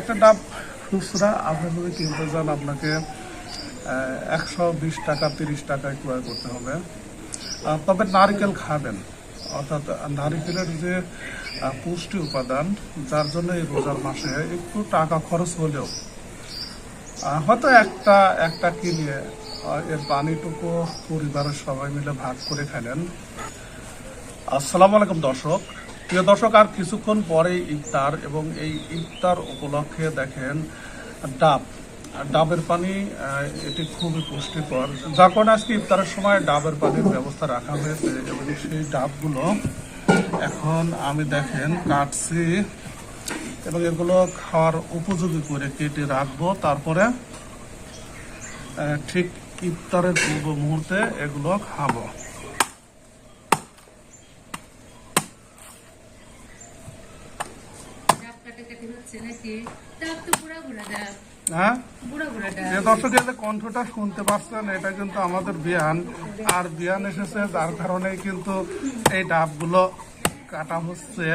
একটা ডাব খুচরা আপনি যদি কিনতে যান আপনাকে একশো বিশ টাকা, তিরিশ টাকায় ক্রয় করতে হবে। তবে নারকেল খাবেন, অর্থাৎ নারিকেলের যে পুষ্টি উপাদান, যার জন্য এই রোজার মাসে একটু টাকা খরচ হলেও হয়তো একটা একটা কিনে এর পানিটুকু পরিবারের সবাই মিলে ভাগ করে খেলেন আসসালামু আলাইকুম দর্শক। প্রিয় দর্শক, আর কিছুক্ষণ পরে ইফতার এবং এই ইফতার উপলক্ষে দেখেন ডাব। ডাবের পানি এটি খুবই পুষ্টিকর। কারণে আজকে ইফতারের সময় ডাবের পানির ব্যবস্থা রাখা হয়েছে এবং সেই ডাবগুলো এখন আমি দেখেন কাটছি এবং এগুলো খাওয়ার উপযোগী করে কেটে রাখব। তারপরে ঠিক ইফতারের পূর্ব মুহূর্তে এগুলো খাব ডাব কাটাকাটি হচ্ছে নাকি ডাব তো বুড়া বুড়া ডাব হ্যাঁ? দর্শকের কণ্ঠটা শুনতে পাচ্ছেন এটা কিন্তু আমাদের বিয়ান। আর বিয়ান এসেছে যার কারণে কিন্তু এই ডাবগুলো কাটা হচ্ছে।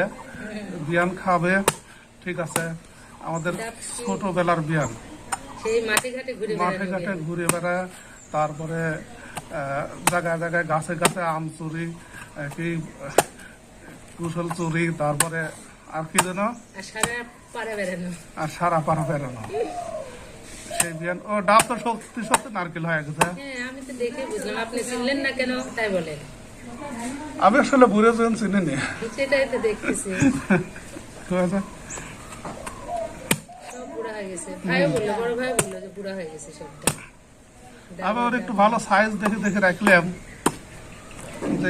বিয়ান খাবে ঠিক আছে? আমাদের ছোটবেলার বিয়ান। সেই মাঠে ঘাটে ঘুরে বেড়ায় তারপরে জায়গায় জায়গায় গাছে গাছে আম চুরি কি কুশল চুরি তারপরে আর কি যেন? পাড়া বেড়ানো আর সারা পাড়া বেড়ানো সেই বিয়ান ও ডাব তো সত্যি সত্যি নারকেল হয়ে গেছে। হ্যাঁ আমি তো দেখে বুঝলাম আপনি চিনলেন না কেন? তাই বলেন। আমি আসলে বুড়ে যেন চিনি নি সেটাই তো দেখতেছি। ঠিক আছে? বুড়া হয়ে গেছে। ভাইও বলল বড় ভাই বলল যে বুড়া হয়ে গেছে সবটা। আমি একটু ভালো সাইজ দেখে দেখে রাখলাম।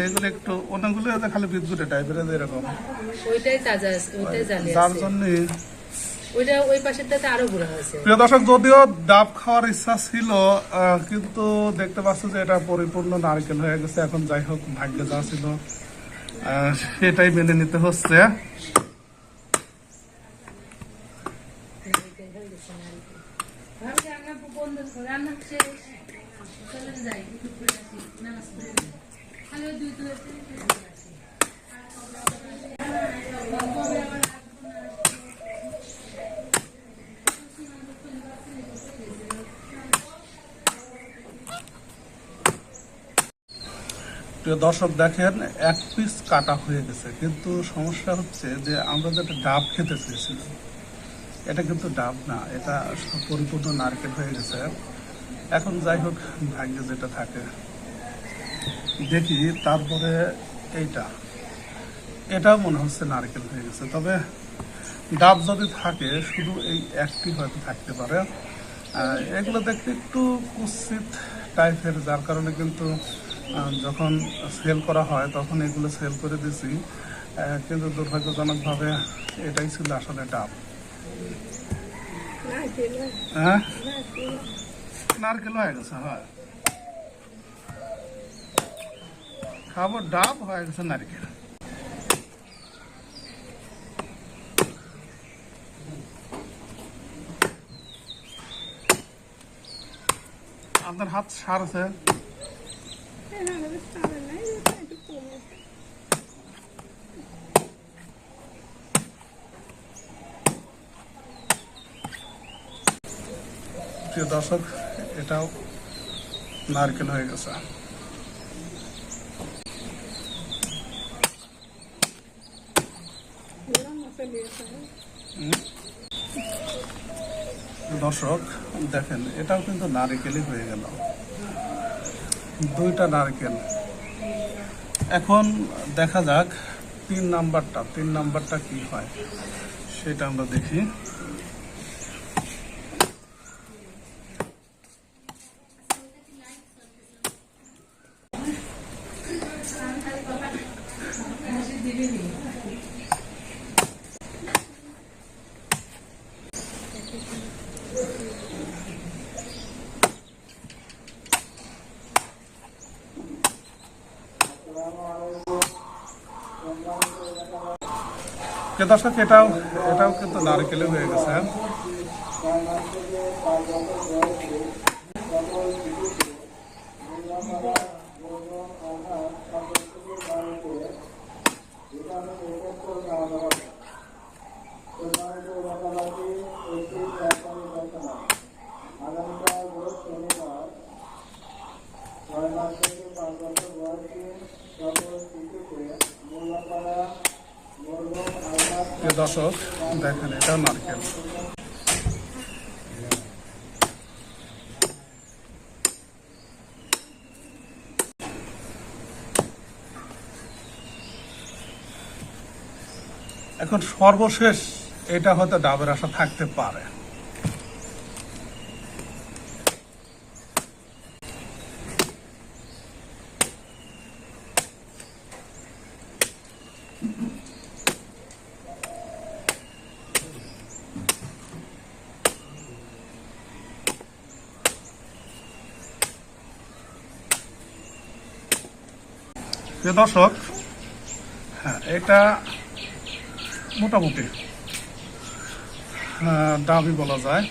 এগুলো একটু অনেকগুলো খালি বিদ্যুতের টাইপের এরকম ওইটাই তাজা আছে ওইটাই জালি যার জন্য ওইটা ওই পাশেরটাতে আরও বুড়া হয়েছে। প্রিয় দর্শক যদিও ডাব খাওয়ার ইচ্ছা ছিল কিন্তু দেখতে পাচ্ছি যে এটা পরিপূর্ণ নারকেল হয়ে গেছে। এখন যাই হোক ভাগ্যে যা ছিল সেটাই মেনে নিতে হচ্ছে। ভাবছি রান্না বন্ধ রান্না শেষ চলে যাই একটু ঘুরে আসি নামাজ পড়ে নিই। খালি ওই দুই দুই আসি প্রিয় দর্শক, দেখেন, এক পিস কাটা হয়ে গেছে। কিন্তু সমস্যা হচ্ছে যে আমরা যেটা ডাব খেতে চেয়েছিলাম, এটা কিন্তু ডাব না, এটা পরিপূর্ণ নারকেল হয়ে গেছে। এখন যাই হোক, ভাগ্যে যেটা থাকে। দেখি তারপরে এইটা। এটাও মনে হচ্ছে নারকেল হয়ে গেছে। তবে ডাব যদি থাকে, শুধু এই একটি হয়তো থাকতে পারে। এগুলো দেখতে একটু কুৎসিত টাইপের যার কারণে কিন্তু যখন সেল করা হয়, তখন এগুলো সেল করে দিছি। কিন্তু দুর্ভাগ্যজনকভাবে এটাই ছিল আসলে ডাব। হ্যাঁ? নারকেল হয়ে গেছে, হয়। খাব, ডাব হয়ে গেছে, নারকেল। আপনার হাত সারছে। প্রিয় দর্শক এটাও নারকেল হয়ে গেছে। দর্শক দেখেন এটাও কিন্তু নারকেলই হয়ে গেল দুইটা নারকেল। এখন দেখা যাক তিন নাম্বারটা তিন নাম্বারটা কি হয় সেটা আমরা দেখি। দর্শক এটাও এটাও কিন্তু নারকেলে হয়ে গেছে দর্শক দেখেন এটা নারকেল। এখন সর্বশেষ এটা হয়তো ডাবের আশা থাকতে পারে। প্রিয় দর্শক হ্যাঁ এটা মোটামুটি আহ, ডাবই বলা যায়।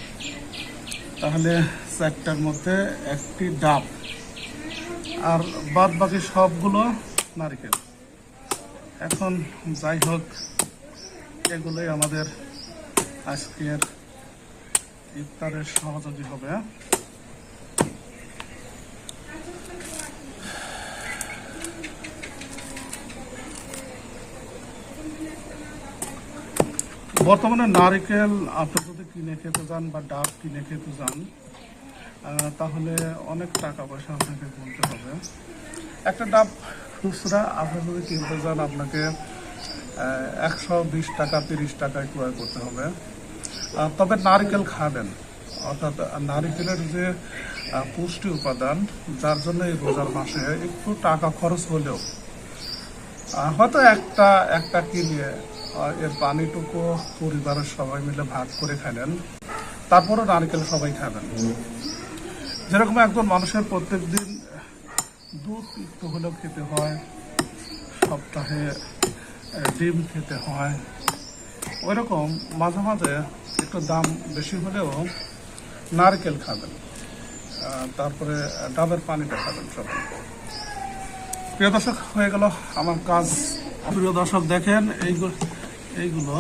তাহলে চারটার মধ্যে একটি ডাব আর বাদ বাকি সবগুলো নারিকেল। এখন যাই হোক এগুলোই আমাদের আজকের ইফতারের সহযোগী হবে। বর্তমানে নারকেল আপনি যদি কিনে খেতে যান বা ডাব কিনে খেতে যান তাহলে অনেক টাকা পয়সা আপনাকে গুনতে হবে। একটা ডাব খুচরা, আপনি যদি কিনতে যান, আপনাকে একশো বিশ টাকা, তিরিশ টাকায় ক্রয় করতে হবে। তবে নারকেল খাবেন, অর্থাৎ নারকেলের যে পুষ্টি উপাদান, যার জন্য এই রোজার মাসে একটু টাকা খরচ হলেও হয়তো একটা একটা কিনে এর পানিটুকু পরিবারের সবাই মিলে ভাগ করে খেলেন। তারপরও নারকেল সবাই খাবেন। যেরকম একজন মানুষের প্রত্যেক দিন দুধ একটু হলেও খেতে হয় সপ্তাহে ডিম খেতে হয় ওইরকম মাঝে মাঝে একটু দাম বেশি হলেও নারকেল খাবেন। তারপরে ডাবের পানিটা খাবেন সবাই। প্রিয় দর্শক হয়ে গেল আমার কাজ। প্রিয় দর্শক দেখেন এইগুলো এইগুলো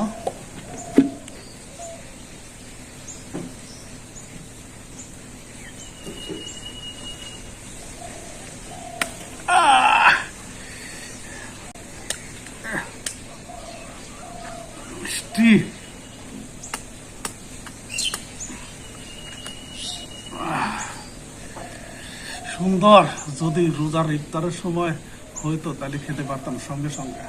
সুন্দর। যদি রোজার ইফতারের সময় হয়তো তাহলে খেতে পারতাম সঙ্গে সঙ্গে।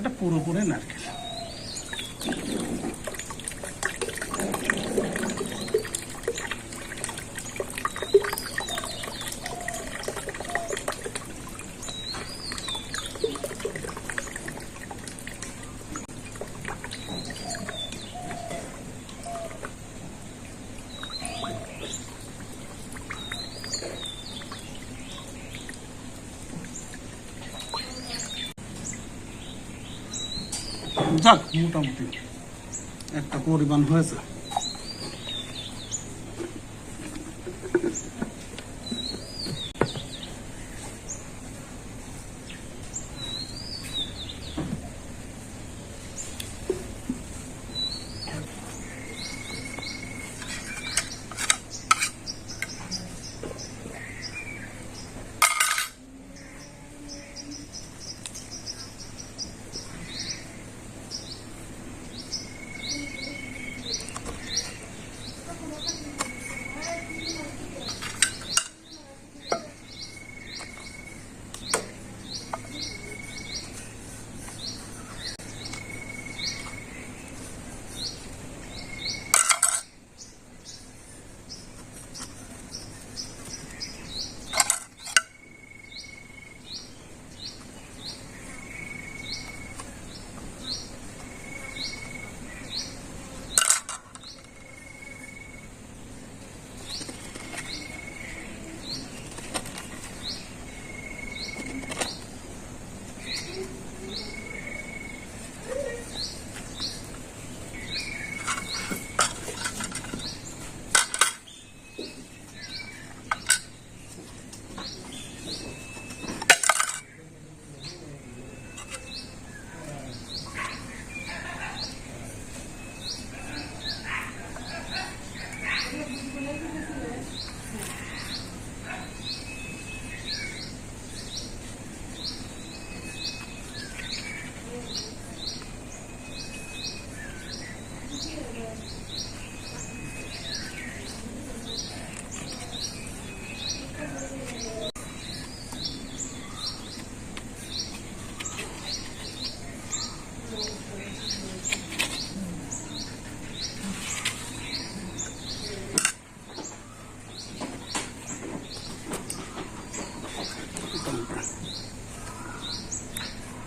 এটা পুরোপুরি নারকেল। যাক মোটামুটি একটা পরিমাণ হয়েছে।